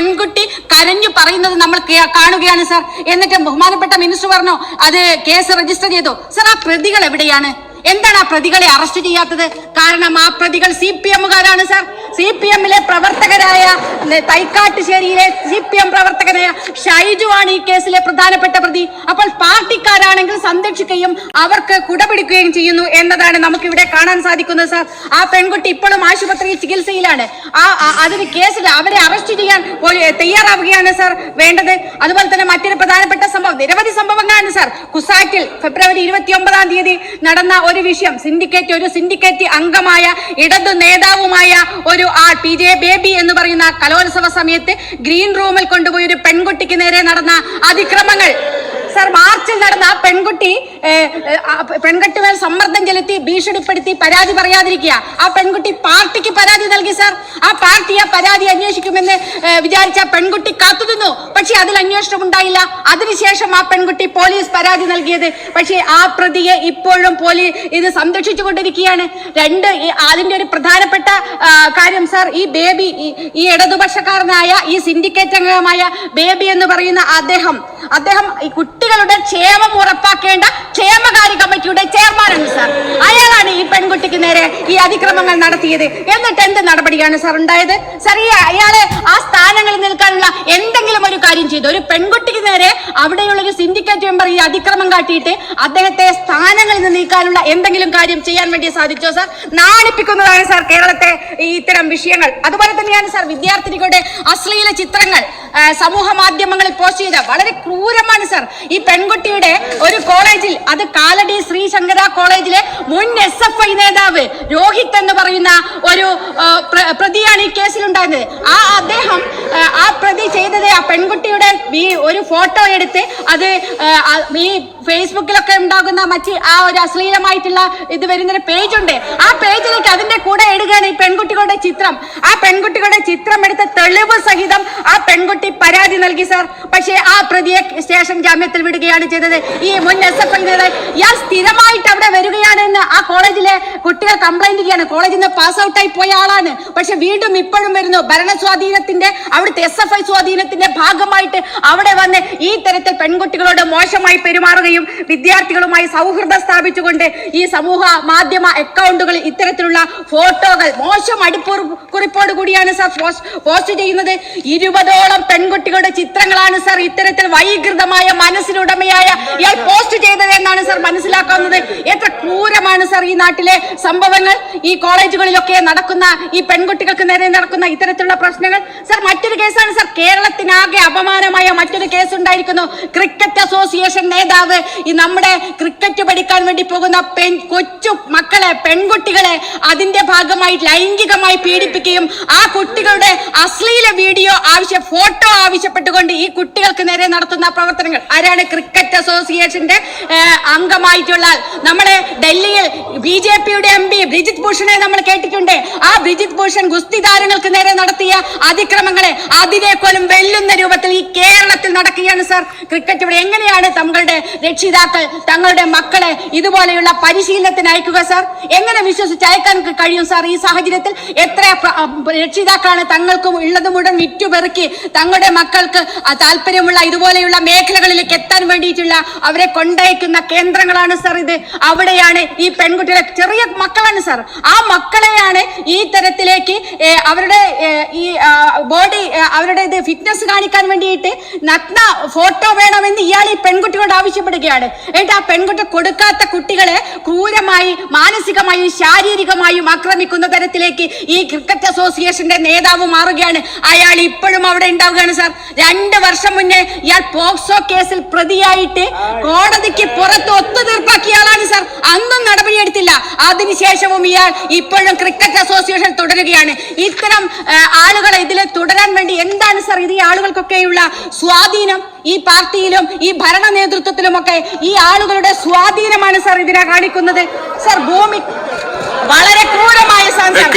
പെൺകുട്ടി കരഞ്ഞു പറയുന്നത് നമ്മൾ കാണുകയാണ് സാർ എന്നിട്ട് ബഹുമാനപ്പെട്ട മിനിസ്റ്റർ പറഞ്ഞു അത് കേസ് രജിസ്റ്റർ ചെയ്തോ. സാർ ആ പ്രതികൾ എവിടെയാണ്? എന്താണ് ആ പ്രതികളെ അറസ്റ്റ് ചെയ്യാത്തത്? കാരണം ആ പ്രതികൾ സി പി എമ്മുകാരാണ് സാർ സി പി എമ്മിലെ പ്രവർത്തകരായ തൈക്കാട്ടുശേരിയിലെ സി പി എം പ്രവർത്തകനായ ഷൈജു ആണ് ഈ കേസിലെ പ്രധാനപ്പെട്ട പ്രതി. അപ്പോൾ പാർട്ടിക്കാരാണെങ്കിൽ സംരക്ഷിക്കുകയും അവർക്ക് കുടപിടിക്കുകയും ചെയ്യുന്നു എന്നതാണ് നമുക്ക് ഇവിടെ കാണാൻ സാധിക്കുന്നത് സാർ. ആ പെൺകുട്ടി ഇപ്പോഴും ആശുപത്രിയിൽ ചികിത്സയിലാണ്. ആ അതിന് കേസിൽ അവരെ അറസ്റ്റ് ചെയ്യാൻ തയ്യാറാവുകയാണ് സാർ വേണ്ടത്. അതുപോലെ തന്നെ മറ്റൊരു പ്രധാനപ്പെട്ട സംഭവം നിരവധി സംഭവങ്ങളാണ് സാർ. കുസാറ്റിൽ ഫെബ്രുവരി ഇരുപത്തി ഒമ്പതാം തീയതി നടന്ന ഒരു വിഷയം സിൻഡിക്കേറ്റ് ഒരു സിൻഡിക്കേറ്റ് അംഗമായ ഇടതു നേതാവുമായ ഒരു ആൾ പി ജെ ബേബി എന്ന് പറയുന്ന കലോത്സവ സമയത്ത് ഗ്രീൻ റൂമിൽ കൊണ്ടുപോയി ഒരു പെൺകുട്ടിക്ക് നേരെ നടന്ന അതിക്രമങ്ങൾ. സർ മാർച്ചിൽ നടന്ന പെൺകുട്ടി ഏ, ഏ, ആ പെൺകുട്ടി സമ്മർദ്ദം ചെലുത്തി ഭീഷണിപ്പെടുത്തി പരാതി പറയാതിരിക്കുക. ആ പെൺകുട്ടി പാർട്ടിക്ക് പരാതി നൽകി സാർ. ആ പാർട്ടി ആ പരാതി അന്വേഷിക്കുമെന്ന് വിചാരിച്ച പെൺകുട്ടി കാത്തുനിന്നു പക്ഷെ അതിൽ അന്വേഷണം ഉണ്ടായില്ല. അതിനുശേഷം ആ പെൺകുട്ടി പോലീസ് പരാതി നൽകിയത്. പക്ഷേ ആ പ്രതിയെ ഇപ്പോഴും പോലീസ് ഇത് സംരക്ഷിച്ചു കൊണ്ടിരിക്കുകയാണ് രണ്ട് അതിന്റെ ഒരു പ്രധാനപ്പെട്ട കാര്യം സാർ. ഈ ബേബി ഈ- ഈ ഇടതുപക്ഷക്കാരനായ ഈ സിൻഡിക്കേറ്റ് അംഗമായ ബേബി എന്ന് പറയുന്ന അദ്ദേഹം അദ്ദേഹം ഈ കുട്ടികളുടെ ക്ഷേമം ഉറപ്പാക്കേണ്ട ക്ഷേമകാര്യ കമ്മിറ്റിയുടെ ചെയർമാനാണ് സാർ അയാളാണ് ഈ പെൺകുട്ടിക്ക് നേരെ ഈ അതിക്രമങ്ങൾ നടത്തിയത്? എന്നിട്ട് എന്ത് നടപടിയാണ് സാർ ഉണ്ടായത്? സാർ ഈ അയാളെ ആ സ്ഥാനങ്ങളിൽ നിൽക്കാനുള്ള എന്തെങ്കിലും ഒരു കാര്യം ചെയ്തു. ഒരു പെൺകുട്ടിക്ക് നേരെ അവിടെയുള്ള ഒരു സിൻഡിക്കേറ്റ് മെമ്പർ ഈ അതിക്രമം കാട്ടിയിട്ട് അദ്ദേഹത്തെ സ്ഥാനങ്ങളിൽ നിന്ന് നീക്കാനുള്ള എന്തെങ്കിലും കാര്യം ചെയ്യാൻ വേണ്ടി സാധിച്ചോ സാർ നാണിപ്പിക്കുന്നതാണ് സാർ കേരളത്തെ ഈ ഇത്തരം വിഷയങ്ങൾ. അതുപോലെ തന്നെയാണ് സാർ വിദ്യാർത്ഥിനികളുടെ അശ്ലീല ചിത്രങ്ങൾ സമൂഹ മാധ്യമങ്ങളിൽ പോസ്റ്റ് ചെയ്ത. വളരെ ക്രൂരമാണ് സാർ ഈ പെൺകുട്ടിയുടെ ഒരു കോളേജിൽ അത് കാലടി ശ്രീശങ്കര കോളേജിലെ മുൻ എസ് എഫ് ഐ നേതാവ് രോഹിത് എന്ന് പറയുന്ന ഒരു പ്രതിയാണ് ഈ കേസിലുണ്ടായിരുന്നത്. ആ അദ്ദേഹം ആ, പ്രതി ചെയ്തത് ആ പെൺകുട്ടിയുടെ ഈ ഒരു ഫോട്ടോ എടുത്ത് അത് ഈ ഫേസ്ബുക്കിലൊക്കെ ഉണ്ടാകുന്ന മറ്റ് ആ ഒരു അശ്ലീലമായിട്ടുള്ള ഇത് വരുന്നൊരു പേജ് ഉണ്ട് ആ പേജിലേക്ക് അതിന്റെ കൂടെ ഇടുകയാണ് ഈ പെൺകുട്ടികളുടെ ചിത്രം. ആ പെൺകുട്ടികളുടെ ചിത്രം എടുത്ത് തെളിവ് സഹിതം ആ പെൺകുട്ടി പരാതി നൽകി സാർ. പക്ഷേ ആ പ്രതിയെ സ്റ്റേഷൻ ജാമ്യത്തിൽ വിടുകയാണ് ചെയ്തത്. ഈ മുൻ എസ് എഫ് ഐ നേതാവ് ഇയാൾ സ്ഥിരമായിട്ട് അവിടെ വരികയാണ് എന്ന് ആ കോളേജിലെ കുട്ടികൾ കംപ്ലൈന്റ് ചെയ്യാണ് കോളേജിൽ നിന്ന് പാസ് ഔട്ടായി പോയ ആളാണ്. പക്ഷെ വീണ്ടും ഇപ്പോഴും വരുന്നു ഭരണ സ്വാധീനത്തിന്റെ അവിടുത്തെ എസ് എഫ് ഐ സ്വാധീനത്തിന്റെ ഭാഗമായിട്ട് അവിടെ വന്ന് ഈ തരത്തിൽ പെൺകുട്ടികളോട് മോശമായി പെരുമാറുകയും വിദ്യാർത്ഥികളുമായി സൗഹൃദം സ്ഥാപിച്ചുകൊണ്ട് ഈ സമൂഹ മാധ്യമ അക്കൗണ്ടുകളിൽ ഇത്തരത്തിലുള്ള ഫോട്ടോകൾ മോശം അടിപ്പുറ കുറിപ്പോട് കൂടിയാണ് സാർ പോസ്- പോസ്റ്റ് ചെയ്യുന്നത്. ഇരുപതോളം പെൺകുട്ടികളുടെ ചിത്രങ്ങളാണ് സാർ ഇത്തരത്തിൽ വൈകൃതമായ മനസ്സിനുടമയായ ഇയാൾ പോസ്റ്റ് ചെയ്തത് എന്നാണ് സാർ മനസ്സിലാക്കാവുന്നത് എത്ര ക്രൂരമാണ് സാർ ഈ നാട്ടിലെ സംഭവങ്ങൾ. ഈ കോളേജുകളിലൊക്കെ നടക്കുന്ന ഈ പെൺകുട്ടികൾക്ക് നേരെ നടക്കുന്ന ഇത്തരത്തിലുള്ള പ്രശ്നങ്ങൾ സർ മറ്റൊരു കേസാണ് സർ കേരളത്തിനാകെ അപമാനമായ മറ്റൊരു കേസ് ഉണ്ടായിരിക്കുന്നു ക്രിക്കറ്റ് അസോസിയേഷൻ നേതാവ് ഈ നമ്മുടെ ക്രിക്കറ്റ് പഠിക്കാൻ വേണ്ടി പോകുന്ന പെൺ കൊച്ചു മക്കളെ പെൺകുട്ടികളെ അതിന്റെ ഭാഗമായി ലൈംഗികമായി പീഡിപ്പിക്കുകയും ആ കുട്ടികളുടെ അശ്ലീല വീഡിയോ ആവശ്യ ഫോട്ടോ ആവശ്യപ്പെട്ടുകൊണ്ട് ഈ കുട്ടികൾക്ക് നേരെ നടത്തുന്ന പ്രവർത്തനങ്ങൾ. ആരാണ് ക്രിക്കറ്റ് അസോസിയേഷന്റെ അംഗമായിട്ടുള്ള നമ്മുടെ ഡൽഹിയിൽ ബി ജെ പിയുടെ എം പി ബ്രിജിത് ഭൂഷണെ നമ്മൾ കേട്ടിട്ടുണ്ട്. ആ ബ്രിജിത് ഭൂഷൺ ഗുസ്തി താരങ്ങൾക്ക് നേരെ നടത്തിയ അതിക്രമങ്ങളെ അതിനേക്കോലും വെല്ലുന്ന രൂപത്തിൽ ഈ കേരളത്തിൽ നടക്കുകയാണ് സാർ. ക്രിക്കറ്റ് ഇവിടെ എങ്ങനെയാണ് തങ്ങളുടെ രക്ഷിതാക്കൾ തങ്ങളുടെ മക്കളെ ഇതുപോലെയുള്ള പരിശീലനത്തിന് അയക്കുക സാർ? എങ്ങനെ വിശ്വസിച്ച് അയക്കാൻ കഴിയും സാർ ഈ സാഹചര്യത്തിൽ? എത്ര രക്ഷിതാക്കളാണ് തങ്ങൾക്ക് ഉള്ളത് മുഴുവൻ വിറ്റുപെറുക്കി തങ്ങളുടെ മക്കൾക്ക് താല്പര്യമുള്ള ഇതുപോലെയുള്ള മേഖലകളിലേക്ക് എത്താൻ വേണ്ടിയിട്ടുള്ള അവരെ കൊണ്ടയക്കുന്ന കേന്ദ്രങ്ങളാണ് സാർ ഇത്. അവിടെയാണ് ഈ പെൺകുട്ടികളെ ചെറിയ മക്കളാണ് സാർ ആ മക്കളെയാണ് ഈ തരത്തിലേക്ക് അവരുടെ ഈ ബോഡി അവരുടെ ഇത് ഫിറ്റ്നസ് കാണിക്കാൻ വേണ്ടിയിട്ട് നഗ്ന ഫോട്ടോ വേണമെന്ന് ഇയാൾ ഈ പെൺകുട്ടിയോട് ആവശ്യപ്പെടുകയാണ്. എന്നിട്ട് ആ പെൺകുട്ടി കൊടുക്കാത്ത കുട്ടികളെ ക്രൂരമായി മാനസികമായും ശാരീരികമായും ആക്രമിക്കുന്ന തരത്തിലേക്ക് ഈ ക്രിക്കറ്റ് അസോസിയേഷന്റെ നേതാവ് മാറുകയാണ്. അയാൾ ഇപ്പോഴും അവിടെ ഉണ്ടാവുകയാണ് സാർ. രണ്ട് വർഷം മുന്നേ ഇയാൾ പോക്സോ കേസിൽ പ്രതിയായിട്ട് കോടതിക്ക് പുറത്ത് ഒത്തുതീർപ്പാക്കിയ ആളാണ് സാർ. അന്നും നടപടിയെടുത്തില്ല. അതിനുശേഷവും ഇയാൾ ഇപ്പോഴും ക്രിക്കറ്റ് അസോസിയേഷൻ തുടരുകയാണ്. ഇത്തരം ആളുകൾ ഇതിൽ തുടരാൻ വേണ്ടി എന്താണ് സർ ഇത് ഈ ആളുകൾക്കൊക്കെയുള്ള സ്വാധീനം? ഈ പാർട്ടിയിലും ഈ ഭരണ നേതൃത്വത്തിലുമൊക്കെ ഈ ആളുകളുടെ സ്വാധീനമാണ് സർ ഇതിനെ കാണിക്കുന്നത്. സർ ഭൂമി വളരെ ക്രൂരമായ സംസാരം.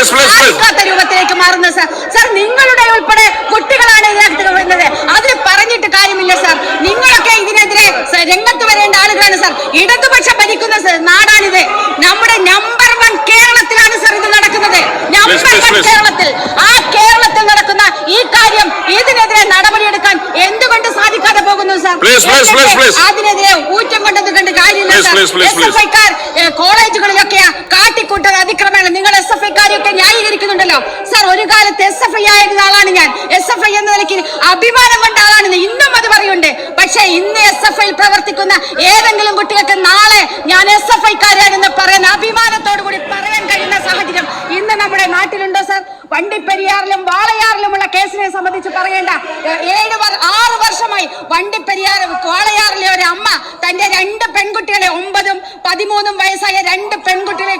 ആൾക്കാത്ത രൂപത്തിലേക്ക് മാറുന്നത് സാർ. സാർ നിങ്ങളുടെ ഉൾപ്പെടെ കുട്ടികളാണ് ഇതിനകത്ത് വരുന്നത്. അതിന് പറഞ്ഞിട്ട് കാര്യമില്ല സാർ. നിങ്ങളൊക്കെ ഇതിനെതിരെ രംഗത്ത് വരേണ്ട ആളുകളാണ് സാർ. ഇടതുപക്ഷം ഭരിക്കുന്ന നാടാണിത്. നമ്മുടെ നമ്പർ വൺ കേരളത്തിലാണ് സാർ ഇത് നടക്കുന്നത്. നമ്പർ വൺ കേരളത്തിൽ. ആ കേരളത്തിൽ നടക്കുന്ന ഈ കാര്യം ഇതിനെതിരെ നടപടിയെടുക്കാൻ എന്തുകൊണ്ട് സാധിക്കാതെ പോകുന്നു സാർ? അതിനെതിരെ ഊറ്റം കൊണ്ടത് കണ്ട് കാര്യമില്ല സാർ. കോളേജ് കാലത്ത് എസ് എഫ് ഐ ആയിരുന്ന ആളാണ് ഞാൻ. എസ് എഫ് ഐ എന്ന നിലയ്ക്ക് അഭിമാനം കൊണ്ട ആളാണ് ഇന്നും അത് പറയുന്നുണ്ട്. പക്ഷേ ഇന്ന് എസ് എഫ് ഐ പ്രവർത്തിക്കുന്ന ഏതെങ്കിലും കുട്ടികൾക്ക് നാളെ ഞാൻ എസ് എഫ് ഐക്കാരാണെന്ന് പറയാൻ അഭിമാനത്തോടു കൂടി പറയാൻ കഴിയുന്ന സാഹചര്യം ഇന്ന് നമ്മുടെ നാട്ടിലുണ്ടോ സാർ? വണ്ടിപ്പെരിയാറിലും വാളയാറിലുമുള്ള കേസിനെ സംബന്ധിച്ച് പറയേണ്ട ഏഴ് ആറ് വർഷമായി വണ്ടിപ്പെരിയാർ വാളയാറിലെ ഒരു അമ്മ തന്റെ രണ്ട് പെൺകുട്ടികളെ ഒമ്പതും പതിമൂന്നും വയസ്സായ രണ്ട് പെൺകുട്ടികളെ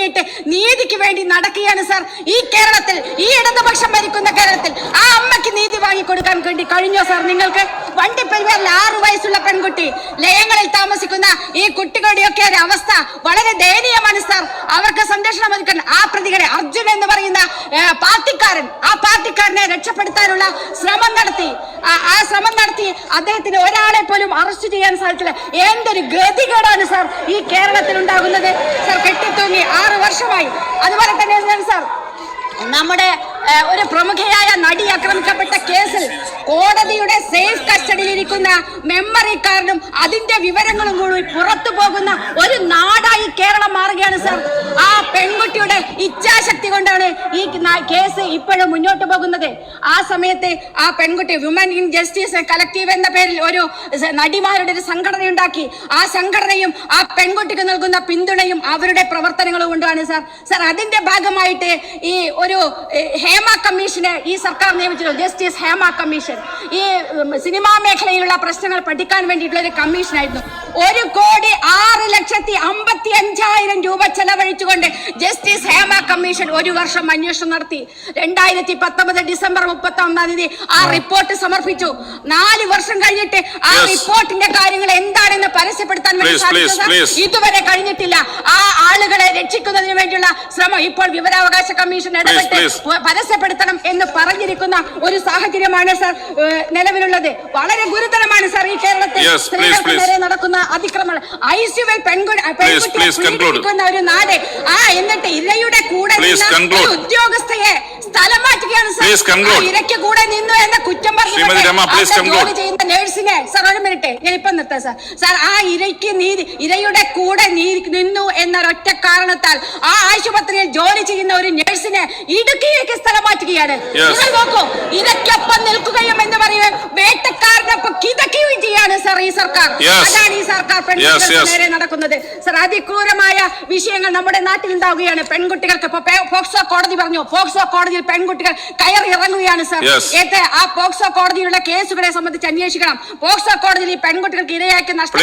കെട്ടിത്തൂങ്ങിയിട്ട് നീതിക്ക് വേണ്ടി നടക്കുകയാണ് സാർ. ഈ കേരളത്തിൽ ഈ ഇടതുപക്ഷം ഭരിക്കുന്ന കേരളത്തിൽ ആ അമ്മയ്ക്ക് നീതി വാങ്ങിക്കൊടുക്കാൻ വേണ്ടി കഴിഞ്ഞോ സാർ നിങ്ങൾക്ക്? വണ്ടി പരിവാറിൽ ആറു വയസ്സുള്ള പെൺകുട്ടി ലയങ്ങളിൽ താമസിക്കുന്ന ഈ കുട്ടികളുടെയൊക്കെ ഒരു അവസ്ഥ വളരെ ദയനീയമാണ് സാർ. അവർക്ക് സംരക്ഷണം ഒരുക്കാൻ ആ പ്രതികളെ അർജുൻ എന്ന് പറയുന്ന പാർട്ടിക്കാരൻ ആ പാർട്ടിക്കാരനെ രക്ഷപ്പെടുത്താനുള്ള ശ്രമം നടത്തി. ആ ശ്രമം നടത്തി അദ്ദേഹത്തിന് ഒരാളെ പോലും അറസ്റ്റ് ചെയ്യാൻ സാധിച്ചില്ല. എന്തൊരു ഗതികേടാണ് സാർ ഈ കേരളത്തിൽ ഉണ്ടാകുന്നത്? സാർ കെട്ടിത്തൂങ്ങി ആറ് വർഷമായി. അതുപോലെ തന്നെ സാർ? നമ്മുടെ ഒരു പ്രമുഖയായ നടി ആക്രമിക്കപ്പെട്ട കേസിൽ കോടതിയുടെ സേഫ് കസ്റ്റഡിയിലിരിക്കുന്ന മെമ്മറി കാർഡും അതിന്റെ വിവരങ്ങളും കൂടി പുറത്തു പോകുന്ന ഒരു നാടായി കേരളം മാറുകയാണ് സർ ആ പെൺകുട്ടിയുടെ ഇച്ഛാശക്തി കൊണ്ടാണ് ഈ കേസ് ഇപ്പോഴും മുന്നോട്ട് പോകുന്നത്. ആ സമയത്ത് ആ പെൺകുട്ടി വിമൻ ഇൻ ജസ്റ്റിസ് കളക്റ്റീവ് എന്ന പേരിൽ ഒരു നടിമാരുടെ ഒരു സംഘടന ഉണ്ടാക്കി ആ സംഘടനയും ആ പെൺകുട്ടിക്ക് നൽകുന്ന പിന്തുണയും അവരുടെ പ്രവർത്തനങ്ങളും കൊണ്ടാണ് സർ സാർ അതിന്റെ ഭാഗമായിട്ട് ഈ ഒരു ഏ, ഹേമ കമ്മീഷനെ ഈ സർക്കാർ നിയമിച്ചിട്ടുണ്ട് ജസ്റ്റിസ് ഹേമ കമ്മീഷൻ. ഈ സിനിമാ മേഖലയിലുള്ള പ്രശ്നങ്ങൾ പഠിക്കാൻ വേണ്ടിയിട്ടുള്ള ഒരു കമ്മീഷനായിരുന്നു. ഒരു കോടി ആറ് ലക്ഷത്തി അമ്പത്തി അഞ്ചായിരം രൂപ ചെലവഴിച്ചുകൊണ്ട് ജസ്റ്റിസ് ഹേമ കമ്മീഷൻ ഒരു വർഷം അന്വേഷണം നടത്തി. രണ്ടായിരത്തി പത്തൊമ്പത് ഡിസംബർ മുപ്പത്തി ഒന്നാം തീയതി ആ റിപ്പോർട്ട് സമർപ്പിച്ചു. നാല് വർഷം കഴിഞ്ഞിട്ട് ആ റിപ്പോർട്ടിന്റെ കാര്യങ്ങൾ എന്താണെന്ന് പരസ്യപ്പെടുത്താൻ വേണ്ടി Please, സാധിച്ചു please, സാർ. please. ഇതുവരെ കഴിഞ്ഞിട്ടില്ല. ആ ആളുകളെ രക്ഷിക്കുന്നതിന് വേണ്ടിയുള്ള ശ്രമം ഇപ്പോൾ വിവരാവകാശ കമ്മീഷൻ ഇടപെട്ട് പരസ്യപ്പെടുത്തണം എന്ന് പറഞ്ഞിരിക്കുന്ന ഒരു സാഹചര്യമാണ് സർ നിലവിലുള്ളത്. വളരെ ഗുരുതരമാണ് സർ ഈ കേരളത്തിൽ സ്ത്രീകൾക്ക് നേരെ നടക്കുന്ന അതിക്രമങ്ങൾ. ഐസിയുവിൽ പെൺകുട്ടി പെൺകുട്ടിയെ please ഒരു നാട്. ആ എന്നിട്ട് ഇരയുടെ കൂടെ നിന്ന ഉദ്യോഗസ്ഥയെ സ്ഥലം മാറ്റുകയാണ് സാർ. ഇരയ്ക്ക് കൂടെ നിന്നു എന്ന കുറ്റം അവിടെ ജോലി ചെയ്യുന്ന നേഴ്സിനെ സർ ഒരു മിനിറ്റ് ഞാൻ ഇപ്പൊ നിർത്താം സർ. സർ ആ ഇരയ്ക്ക് നീതി ഇരയുടെ എന്നൊരൊറ്റ കാരണത്താൽ ആ ആശുപത്രിയിൽ ജോലി ചെയ്യുന്ന ഒരു നഴ്സിനെ ഇടുക്കിയിലേക്ക് സ്ഥലം മാറ്റുകയാണ്. നിങ്ങൾ നോക്കൂ ഇരയ്ക്കൊപ്പം നിൽക്കുകയും എന്ന് പറയുന്നത് വേട്ടക്കാരനൊപ്പം കിതക്കുകയും ചെയ്യാണ് സർ ഈ സർക്കാർ. അതാണ് ഈ സർക്കാർ പെൺകുട്ടികൾക്ക് നേരെ നടക്കുന്നത്. സർ അതിക്രൂരമായ വിഷയങ്ങൾ നമ്മുടെ നാട്ടിൽ ഉണ്ടാവുകയാണ് പെൺകുട്ടികൾക്ക് പോക്സോ കോടതി പറഞ്ഞു. പോക്സോ കോടതിയിൽ പെൺകുട്ടികൾ കയറി ഇറങ്ങുകയാണ് സർ. ഏത് ആ പോക്സോ കോടതിയിലുള്ള കേസുകളെ സംബന്ധിച്ച് അന്വേഷിക്കണം. പോക്സോ കോടതിയിൽ ഈ പെൺകുട്ടികൾക്ക് ഇരയാക്കി നഷ്ടം.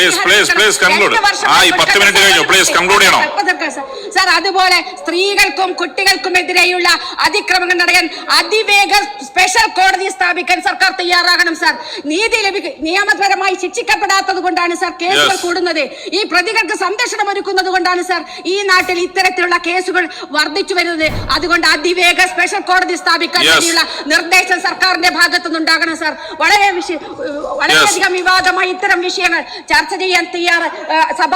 സാർ അതുപോലെ സ്ത്രീകൾക്കും കുട്ടികൾക്കുമെതിരെയുള്ള അതിക്രമങ്ങൾ നടക്കാൻ അതിവേഗ സ്പെഷ്യൽ കോടതി സ്ഥാപിക്കാൻ സർക്കാർ തയ്യാറാകണം സർ. നീതി ലഭിക്കും നിയമപരമായി ശിക്ഷിക്കപ്പെടാത്തത് കൊണ്ടാണ് സാർ കേസുകൾ കൂടുന്നത്. ഈ പ്രതികൾക്ക് സംരക്ഷണം ഒരുക്കുന്നത് കൊണ്ടാണ് സാർ ഈ നാട്ടിൽ ഇത്തരത്തിലുള്ള കേസുകൾ വർദ്ധിച്ചു വരുന്നത്. അതുകൊണ്ട് അതിവേഗ സ്പെഷ്യൽ കോടതി സ്ഥാപിക്കാൻ വേണ്ടിയുള്ള നിർദ്ദേശം സർക്കാരിന്റെ ഭാഗത്തുനിന്നുണ്ടാകണം സാർ. വളരെ വിഷയ വളരെയധികം വിവാദമായി ഇത്തരം വിഷയങ്ങൾ ചർച്ച ചെയ്യാൻ തയ്യാറ് സഭ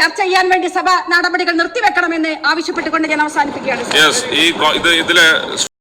ചർച്ച ചെയ്യാൻ വേണ്ടി സഭ നടപടികൾ നിർത്തിവെക്കണമെന്ന് ആവശ്യപ്പെട്ടുകൊണ്ട് ഞാൻ അവസാനിപ്പിക്കുകയാണ്